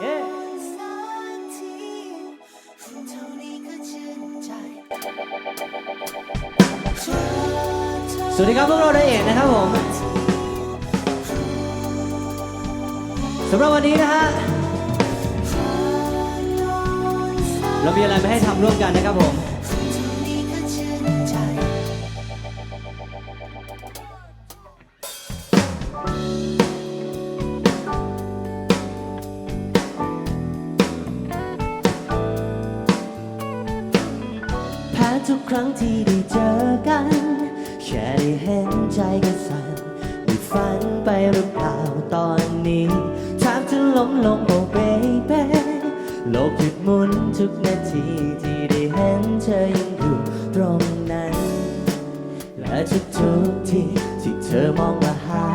เย้สวัสดีครับพวกเราไดเอกนะครับผมสำหรับวันนี้นะฮะเรามีอะไรมาให้ทำร่วมกันนะครับผม ครั้งที่ได้เจอกัน แค่ได้เห็นใจก็สั่นได้ฝันไปหรือเปล่าตอนนี้แทบจะล้มลงโอเบเบโลกหยุดหมุนทุกนาทีที่ได้เห็นเธอยังอยู่ตรงนั้น และทุกทุกทีที่เธอมองมาหา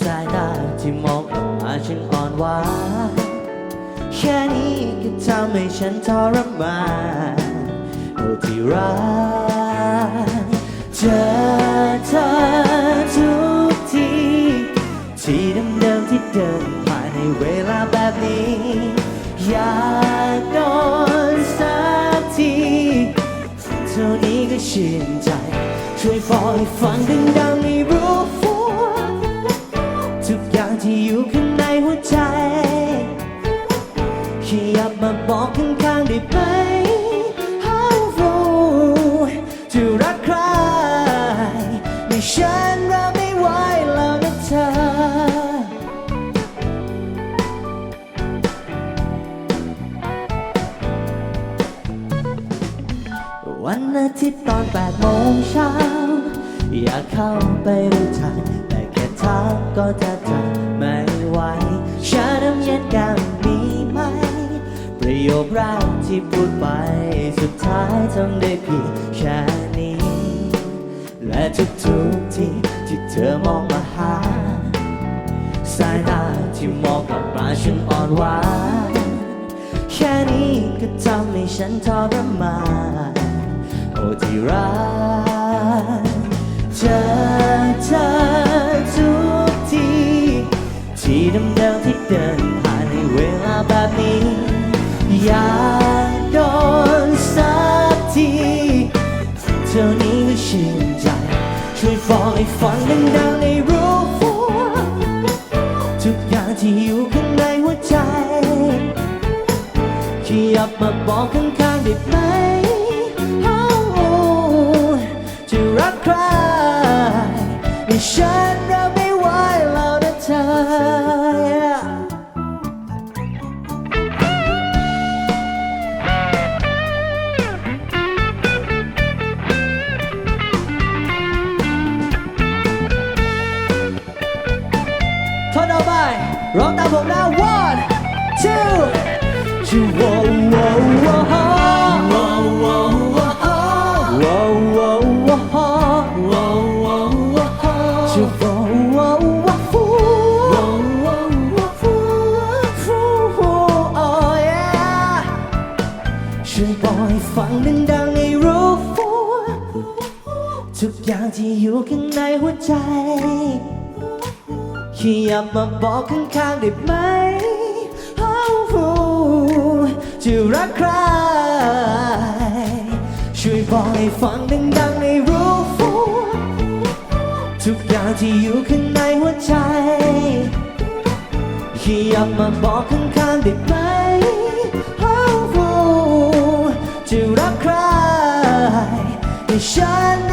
สายตาที่มองกลับมาฉันอ่อนหวานแค่นี้ก็ทำให้ฉันทรมาน ที่รักเจอเธอทุกทีที่เดิมๆที่เดินผ่านในเวลาแบบนี้ อยากโดนสักทีเท่านี้ก็ชื่นใจ ช่วยบอกให้ฟังดังๆให้รู้ฟัวทุกอย่างที่อยู่ข้างในหัวใจขยับมาบอกข้างๆได้ไหม จะรักใคร ไม่ฉันรับไม่ไหวแล้วนะเธอ วันอาทิตย์ตอนแปดโมงเช้า อยากเข้าไปดูทันแต่แค่ทักก็จะทำไม่ไหวชาน้ำเย็นกันมีไหม ประโยคแรกที่พูดไปสุดท้ายทำได้เพียงแค่ และทุกๆที่ที่เธอมองมาหา สายตาที่มองกลับมาฉันอ่อนหวานแค่นี้ก็ทำให้ฉันทรมานโอ้ที่รักเจอเธอทุกทีที่เดิมที่เดิน ท่านี้ก็ชื่นใจ ช่วยบอกให้ฟังดังๆให้รู้ฟัวทุกอย่างที่อยู่ข้างในหัวใจขยับมาบอกข้างๆได้ไหม ร้องตามผมนะ one two two whoa whoa whoa whoa whoa whoa whoa whoa two whoa whoa whoa oh yeah ช่วยบอกให้ฟังดังๆให้รู้ฟัวทุกอย่างที่อยู่ข้างในหัวใจ ขยับมาบอกข้างๆได้ไหม Oh จะรักใคร ช่วยบอกให้ฟังดังๆให้รู้ฟัวทุกอย่างที่อยู่ข้างในหัวใจขยับมาบอกข้างๆได้ไหม Oh จะรักใครให้ฉัน